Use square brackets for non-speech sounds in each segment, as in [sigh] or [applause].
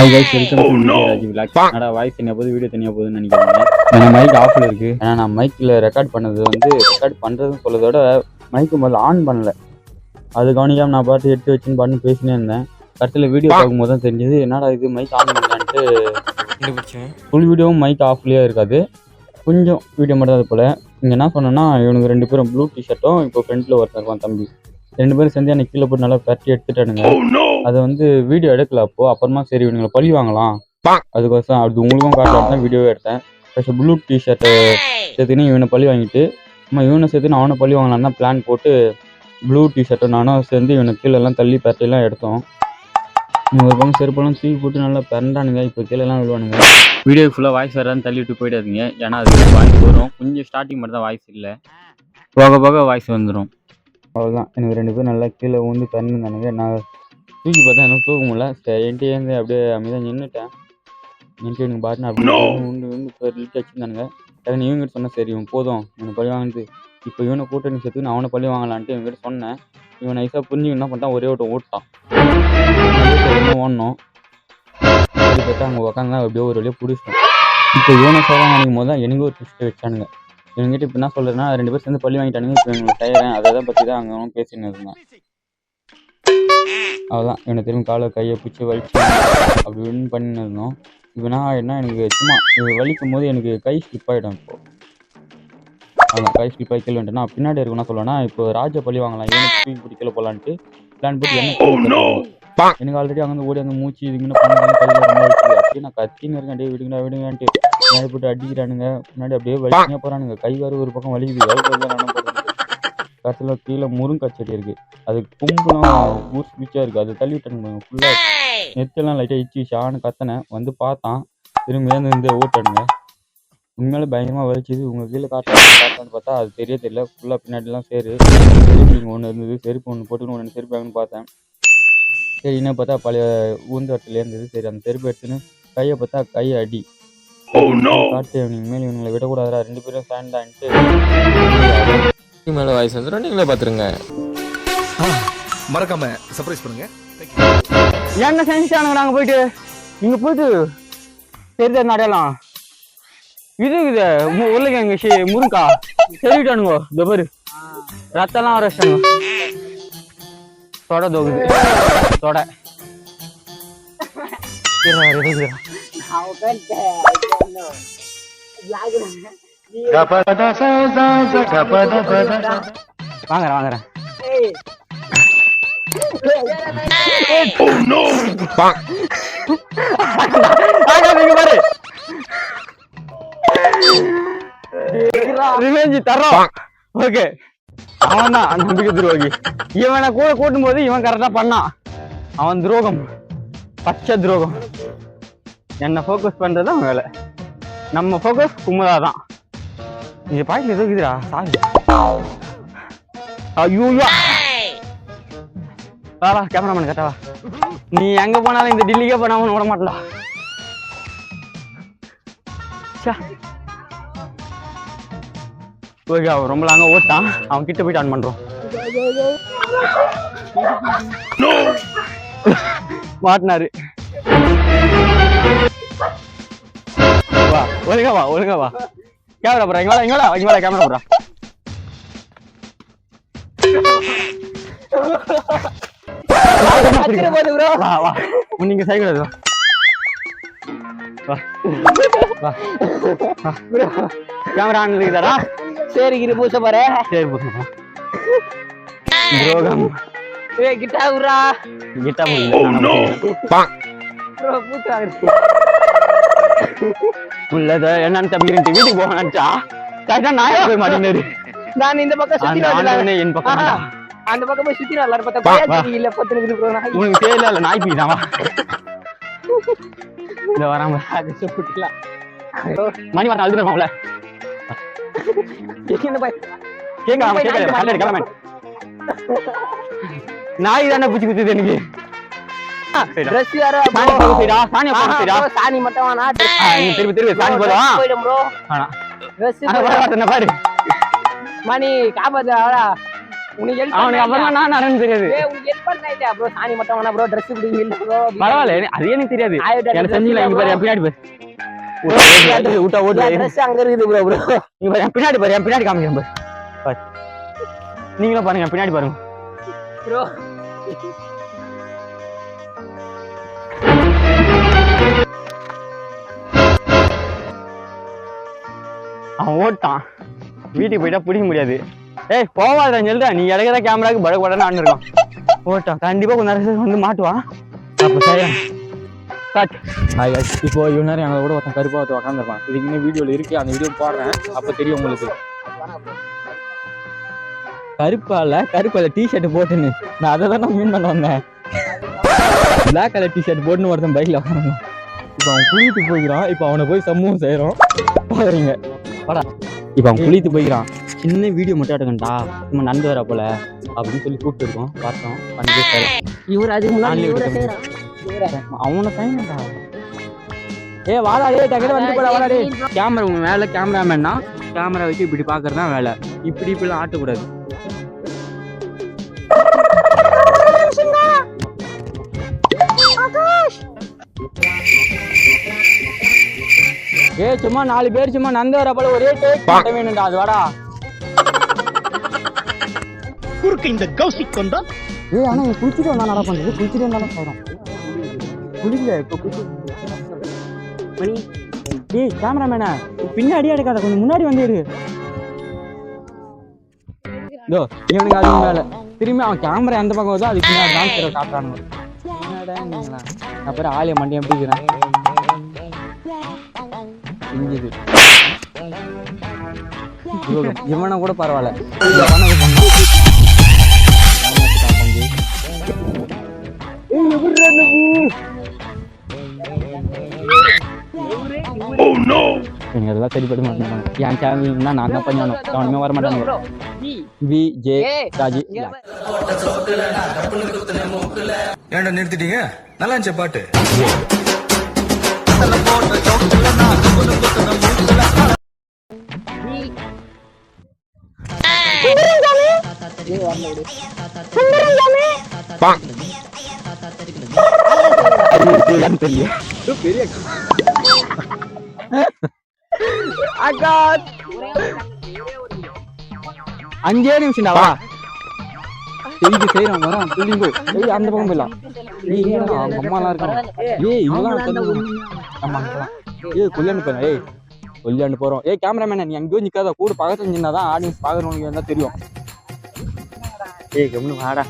Hi guys welcome to Raji vlog என்னடா voice தனியா போகுது வீடியோ தனியா போகுதுன்னு நினைக்கிறீங்க? ஏன்னா மைக் ஆஃப்ல இருக்கு. ஏன்னா நான் மைக்ல ரெக்கார்ட் பண்ணது வந்து ரெக்கார்ட் பண்றதுன்னு சொல்றதோட மைக்கு முதல்ல ஆன் பண்ணல. அது கவனிக்காம நான் பாட்டு எடுத்து வச்சுன்னு பாட்டு பேசினே இருந்தேன். கடைசியில் வீடியோ பார்க்கும்போது தான் தெரிஞ்சது என்னடா இது மைக் ஆன் பண்ணலான்ட்டு கண்டுபிடிச்சேன். ஃபுல் வீடியோவும் மைக் ஆஃப்லேயே இருக்காது. கொஞ்சம் வீடியோ மட்டும் அது போல். இங்கே என்ன சொன்னேன்னா இவனுக்கு ரெண்டு பேரும் ப்ளூ டிஷர்ட்டும் இப்போ ஃப்ரண்ட்டில் ஒருத்தன் இருப்பான் தம்பி. ரெண்டு பேரும் சேர்ந்து எனக்கு கீழே போட்டு நல்லா பரட்டி எடுத்துட்டானுங்க. அதை வந்து வீடியோ எடுக்கல அப்போ. அப்புறமா சரி இவனுங்களை பழி வாங்கலாம். அதுக்கோசம் அது உங்களுக்கும் காட்டலாம் தான் வீடியோவே எடுத்தேன். ஃபஸ்ட்டு ப்ளூ டிஷர்ட்டு சேர்த்துன்னு இவனை பழி வாங்கிட்டு அம்மா இவனை சேர்த்து அவனை பழி வாங்கலாம் தான் பிளான் போட்டு ப்ளூ டிஷர்ட்டும் நானும் சேர்ந்து இவனுக்கு கீழே எல்லாம் தள்ளி பரட்டிலாம் எடுத்தோம். இவங்க ஒரு பக்கம் செருப்பெல்லாம் தூக்கி போட்டு நல்லா பிறண்டானுங்க இப்போ கீழெல்லாம் விழுவானுங்க. வீடியோ ஃபுல்லாக வாய்ஸ் வரான்னு தள்ளி விட்டு போயிடாதீங்க. ஏன்னா அது வாய்ஸ் வரும். கொஞ்சம் ஸ்டார்டிங் மட்டும் தான் வாய்ஸ் இல்லை. போக போக வாய்ஸ் வந்துடும் அவ்வளோதான் எனக்கு ரெண்டு பேரும் நல்லா கீழே ஊந்து பிறந்துருந்தானுங்க நான் தூக்கி பார்த்தா எனக்கு தூக்க முடியல என்கிட்ட ஏந்து அப்படியே அமைதியாக நின்றுட்டேன் நின்றுட்டு எனக்கு பாட்டு அப்படியே உண்டு உண்டு இப்போ லிட் வச்சுருந்தானுங்க டக்குனு இவங்ககிட்ட சொன்னேன் சரி இவன் போதும் இவனை பழி வாங்கிட்டு இப்போ இவனை கூட்டணி சேர்த்து நான் அவனை பழி வாங்கலான்ட்டு இவங்ககிட்ட சொன்னேன். இவன் நைஸாக புரிஞ்சு என்ன பண்ணிட்டான் ஒரே ஓட்டம் ஓட்டான் ஓடணும். அப்படி பார்த்தா அங்கே உட்காந்து அப்படியே ஒரு வழியாக பிடிச்சிட்டோம் இப்போ இவனை சொல்கிறாங்க நினைக்கும் போது தான் எனக்கு ஒரு ட்விஸ்ட் வச்சானுங்க. இவங்ககிட்ட இப்போ என்ன சொல்கிறேன்னா ரெண்டு பேரும் சேர்ந்து பள்ளி வாங்கிட்டானுங்க இப்போ இவங்களுக்கு செய்கிறேன் அதை தான் பற்றி தான் அங்கே பேசின்னு இருந்தான். அவ்வளோதான் இவனை திரும்ப காலை கையை பிடிச்சி வலிச்சு அப்படி இப்படின்னு பண்ணின்னு இருந்தோம் இப்போ நான் என்ன எனக்கு சும்மா இது வலிக்கும் போது எனக்கு கை ஸ்லிப் ஆகிடும் இப்போ. அதான் கை ஸ்லிப் ஆகி கீழே வந்துட்டேன்னா பின்னாடி இருக்கும் என்ன சொல்லுவேன்னா இப்போ ராஜா பள்ளி வாங்கலாம். இவனுக்கு தூக்கி பிடிக்கல போகலான்ட்டு பிளான் போட்டு என்ன தள்ளிட்டாங்க. எனக்கு ஆல்ரெடி அங்கே ஓடி அந்த மூச்சு இதுங்கன்னு பண்ணலாம் கையில் ரொம்ப வலிக்குது அப்படியே நான் கத்தின்னு இருக்கேன். டேய் விடுங்கடா விடுங்கன்ட்டு பின்னாடி போட்டு அடிக்கிறானுங்க. பின்னாடி அப்படியே வலிக்கினே போகிறானுங்க கை வேறு ஒரு பக்கம் வலிக்குது. கடைசியில் கீழே முருங்கை செடி இருக்கு. அது கும்பலாம் ஊர் ஸ்பீச்சாக இருக்குது அது தள்ளி விட்டானுங்க ஃபுல்லாக நெத்தெல்லாம் லைட்டாக இச்சி ஷான்னு கத்தினேன். வந்து பார்த்தான். திரும்பி ஏந்து இருந்து ஓட்டானுங்க. உண்மையிலே பயங்கரமாக வலிச்சுது. உங்கள் கீழே காட்டான்னு காட்டான்னு பார்த்தா அது தெரிய தெரியல. ஃபுல்லாக பின்னாடிலாம் சேரு. செருப்பு ஒன்று இருந்தது. செருப்பு ஒன்று போட்டுன்னு ஒன்று செருப்பு வாங்கன்னு பார்த்தேன். சரி என்ன பார்த்தா பழைய ஊந்து வட்டில இருந்தது. சரி அந்த செருப்பு எடுத்துன்னு கையை பார்த்தா கையை அடி. காட்டு இவனுக்கு மேலே இவங்களை விடக்கூடாதுடா. ரெண்டு பேரும் சேர்ந்தான்ட்டு மேலே வாய்ஸ் வந்துடும் நீங்களே பார்த்துருங்க மறக்காம சர்ப்ரைஸ் பண்ணுங்க. என்ன செஞ்சுட்டானுங்க நாங்கள் போயிட்டு? இங்கே போயிட்டு தெரிஞ்ச நடையலாம் இது இது உருளைக்கிழங்கு ஷி முருங்கா. தெரிவிட்டானுங்க இந்த பாரு. ரத்தம்லாம் வர வச்சானுங்க தொட தொகுது. தொட. இருடா, வாங்குறேன் பாரு ரிவெஞ்ச் ஓகே அவன் தான் நம்பிக்கை துரோகி இவனை கூட கூட்டும் போது இவன் கரெக்டா பண்ணான் அவன் துரோகம் பச்சை துரோகம் என்ன ஃபோக்கஸ் பண்றது அவன் வேலை நம்ம ஃபோக்கஸ் குமுதா தான் இது பாய்க்கு ஏதோ இருக்குதுடா சாரி ஐயோ வாடா கேமராமேன் கரெக்டா நீ எங்க போனாலும் இந்த டில்லிக்கே போனாலும் விட மாட்டா ஓகே அவன் ரொம்ப லாங்க ஓட்டான். அவன் கிட்ட போயிட்டு ஆன் பண்றோம். மாட்டினாரு. வா ஒழுங்கா வா ஒழுங்கா வா. கேமரா போறா இங்க வாடா இங்க வாடா இங்க வாடா கேமரா போறா வா வா நீங்க சைக்கிள் வா வா வா கேமரா ஆன் இருக்குதாடா சரி கிரி பூச போற சரி போதும் துரோகம் ஏய் கிட்டா உரா கிட்டா முடியல ப்ரோ பூத்தாங்க உள்ளத என்னன்னு தம்பி வீட்டுக்கு போக நினைச்சா? கரெக்டா நாயா போய் மாட்டேங்கிறாரு நான் இந்த பக்கம் சுத்தி என் பக்கம். அந்த போய் சுத்தி பார்த்தா இல்ல பத்து உனக்கு இல்ல நாய் [laughs] இந்த வராம அது மணி கேங்க கேட்கல நாய் தானே பிடிச்சி குத்துது எனக்கு. சாணி போடு சரிடா, சாணியை போடு ஆஹா, சரிடா. bro, சாணி மட்டும் வேணா. ஆ, நீ திருப்பி திருப்பி சாணி போடுவா போயிடும் ப்ரோ. மணி உனக்கு அவனுக்கு அப்புறம் நான் தெரியாது. உனக்கு bro? சாணி மட்டும் வேணா bro, dress குடுங்க இல்ல bro. பரவாயில்ல அது எனக்கு தெரியாது. எனக்கு இங்க பாரு பின்னாடி பாரு. ஓட்டு அங்க இருக்குது. இங்க பாரு பின்னாடி பாரு பின்னாடி காமிக்கிறேன் பாரு. நீங்களும் பாருங்க பின்னாடி பாருங்க. அவன் ஓட்டான். வீட்டுக்கு போயிட்டா பிடிக்க முடியாது. ஏய் போவாத சொல்லிட்டா நீ இறக்குற கேமராக்கு பட படன்னு ஆண்டு இருக்கான். ஓட்டான் கண்டிப்பா கொஞ்ச நேரம் வந்து மாட்டுவான் அப்போ சரி ஹாய் இப்போ இவ்வளோ நேரம் எங்களை கூட ஒருத்தன் கருப்பா வந்து உட்காந்துருப்பான் இதுக்கு இன்னும் வீடியோவில் இருக்கு. அந்த வீடியோ போடுறேன். அப்போ தெரியும் உங்களுக்கு. கருப்பால கருப்பால டிஷர்ட் போட்டுன்னு. நான் அதை தான் மீன் பண்ண வந்தேன். பிளாக் கலர் டிஷர்ட் போட்டுன்னு ஒருத்தன் பைக்ல உட்காந்துருந்தான் இப்போ அவன் கூட்டிட்டு போய்க்கிறான் இப்போ அவனை போய் சமூகம் செய்கிறோம் பாக்குறீங்க வாடா. இப்போ அவன் குளித்து போய்க்கிறான். சின்ன வீடியோ மட்டும் எடுக்கண்டா சும்மா நடந்து வர போல. அப்படின்னு சொல்லி கூப்பிட்டு இருக்கோம் பார்த்தோம். பண்ணி இவரு அதுக்கு முன்னாடி. அவனை சைனடா ஏ வாடா டே டக்குனு வந்து போடா வாடா கேமரா உங்க மேல கேமராமேன்னா கேமரா வச்சு இப்படி பாக்குறது தான் வேலை. இப்படி இப்படிலாம் ஆட்டக்கூடாது. ஏ சும்மா நாலு பேர் சும்மா நந்து வர போல ஒரே டேக் பண்ண வேணும்டா அது வாடா. குறுக்கு இந்த கௌசிக் வந்தா ஏய் ஆனா இவன் குளிச்சுட்டு வந்தா நட பண்றது குளிச்சுட்டு வந்தாலும் சொல்றான் குளிக்கல இப்போ மணி. டேய் கேமராமேனா பின்னாடியே எடுக்காத. கொஞ்சம் முன்னாடி வந்து எடு இதோ இவனுக்கு அது மேல திரும்பி அவன் கேமரா எந்த பக்கம் வருதோ அதுக்கு திரு காட்டுறானுங்க. என்னடா அப்புறம் ஆலிய மண்டி எப்படி இஞ்சுது இவன் கூட பரவாயில்ல எனக்கு அதெல்லாம் சரிப்பட மாட்டேன் என் சேனல்னா நான் தான் பண்ணணும் கவனமே வர மாட்டாங்க. வி. ஜே ராஜி. ஏன்டா நிறுத்திட்டீங்க நல்லா இருந்துச்சு பாட்டு அஞ்சே செய்து செய்யறோம் வரோம். அந்த பக்கம் போயிடலாம். ஏய் அவங்க அம்மாலாம் இருக்காங்க. ஏய் ஆமா அங்கலாம். ஏய் கொல்லியாண்டு போறேன் ஏய் கொல்லியாண்டு போறோம். ஏய் கேமராமேன் நீ அங்கேயும் நிக்காத. கூட பக்கத்துல நின்னாதான் ஆடியன்ஸ் பாக்குறவங்களுக்கு இருந்தா தெரியும். ஏய் கம்னு வாடா.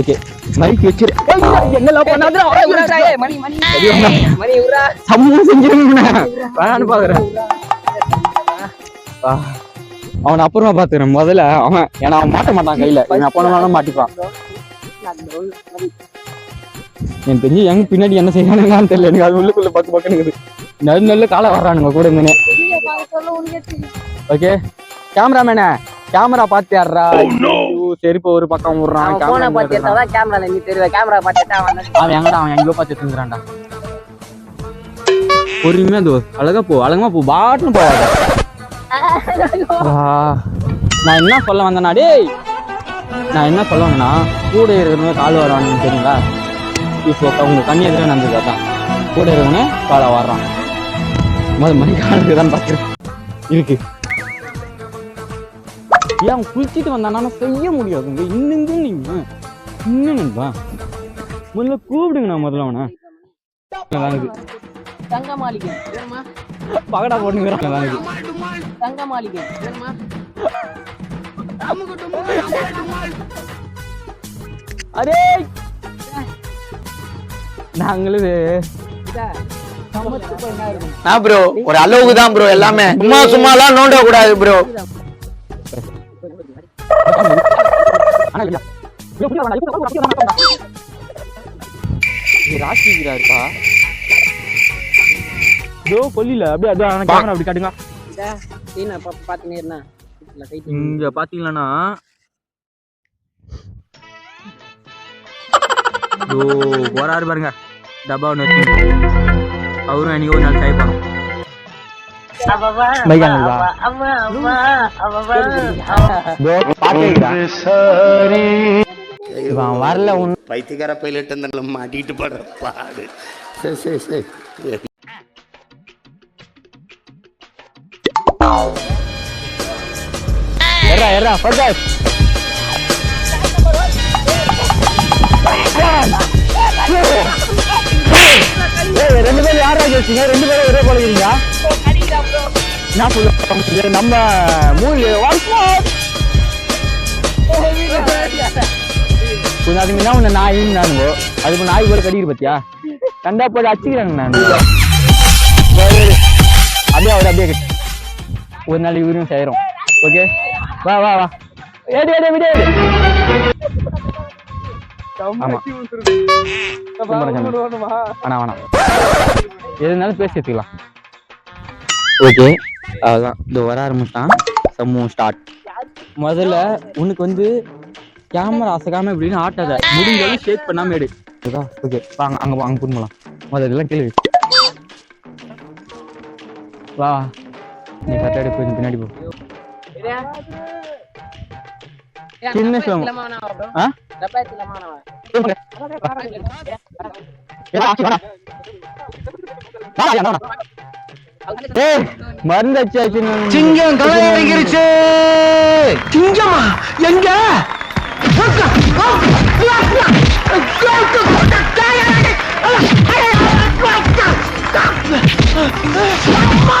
ஓகே மைக் வச்சிரு. என்னலாம் பண்ணாத ஏய், விட்றா, ஏய், மணி மணி மணி விட்றா. சமூகம் செஞ்சிருங்க. வேணான்னு பாக்குறேன். அவனை அப்புறமா பாத்துக்கிறேன் முதல்ல அவன் ஏன்னா அவன் மாட்ட மாட்டான் கையில. இவன் அப்பா வேணாலும் மாட்டிப்பான். எனக்கு தெரிஞ்சு எங்க பின்னாடி என்ன செய்யறானுங்கன்னு தெரியல. எனக்கு அது உள்ளுக்குள்ள பக்கு பக்குன்னு நல்ல நல்ல காலை வர்றானுங்க கூட இருந்துனே. ஓகே கேமராமேனே கேமரா பாத்து யாரா செருப்பு ஒரு பக்கம் விடுறான் இங்க பார்த்து ல நீ தெரிவ. camera பார்த்து அவன் எங்கடா அவன் எங்கேயோ பார்த்து தூங்குறான்டா பொறுமையா தோ அழகா போ அழகமா போ பாட்டுன்னு போவாத ஆ, நான் என்ன சொல்ல வந்தேனா டேய் நான் என்ன சொல்ல வந்தேன்னா கூட இருக்கணும் கால் வரான்னு தெரியுங்களா? இப்போ உங்க கண்ணி எதிரே நடந்தது அதான். கூட இருக்கணும் காலை வர்றான் முதல் மணி காலுக்கு தான் பார்க்குறேன். இருக்கு. ஏன் அவன் குளிச்சுட்டு வந்தானா செய்ய முடியாதுங்க. இன்னுங்க நீங்க. இன்னும் நண்பா. முதல்ல கூப்பிடுங்க நான் முதல்ல அவனை. வாங்குது தங்க மாளிகை. வேணுமா? பகடா வாங்குது தங்க மாளிகை. வேணுமா? அரே நாங்களும் ப்ரோ ஒரு அளவுக்கு தான் ப்ரோ எல்லாமே. சும்மா சும்மாலாம் நோண்ட கூடாது ப்ரோ ராசிக்கிறா இருக்கா? இதோ கொல்லில அப்படியே அதான் கேமரா அப்படி காட்டுங்க. சீனா. இங்க பாத்தீங்கன்னா ஓ போறாரு பாருங்க. டப்பா ஒன்று வச்சு. அவரும் எனக்கு ஒரு நாள் ட்ரை பண்ணும் வரல ஒன்னு பைத்தியக்கார பைலட் மாட்டிட்டு படுற பாடு. சரி சரி சரி எறா எறா ஃபோக்கஸ் ஏய் ரெண்டு பேரும் யாரா கேட்டீங்க ரெண்டு பேரும் ஒரே போல இருக்கீங்க. என்ன சொல்ல நம்ம மூவி கொஞ்சம் அதுக்கு என்ன ஒண்ணு நாயின்னு நானுங்க அதுக்கு நாய் கூட கடிக்கிற பத்தியா? கண்டா போய் அச்சுக்கிறாங்க நான். அப்படியே அவர் அப்படியே ஒரு நாள் இவரும் செய்யறோம் ஓகே வா வா வா. ஏடி ஏடி விடு ஏடி. ஆமா. கும்பர சாமி. வேணாம் வேணாம். எது இருந்தாலும் பேசி எடுத்துக்கலாம். ஓகே அவ்வளோதான் இது வர ஆரம்பிச்சிட்டான் சமூகம் ஸ்டார்ட் முதல்ல உனக்கு வந்து கேமரா அசைக்காம இப்படின்னு ஆட்டாத முடிஞ்சாலும் ஷேக் பண்ணாம எடு. ஓகே வாங்க அங்க வா, அங்க புண்பலாம் முதல்ல எல்லாம் கேள்வி வா. நீ கட்டாடி போய் பின்னாடி போ. சின்ன சிங்கம் களை அடைகிருச்சு சிங்கமா எங்க? அம்மா!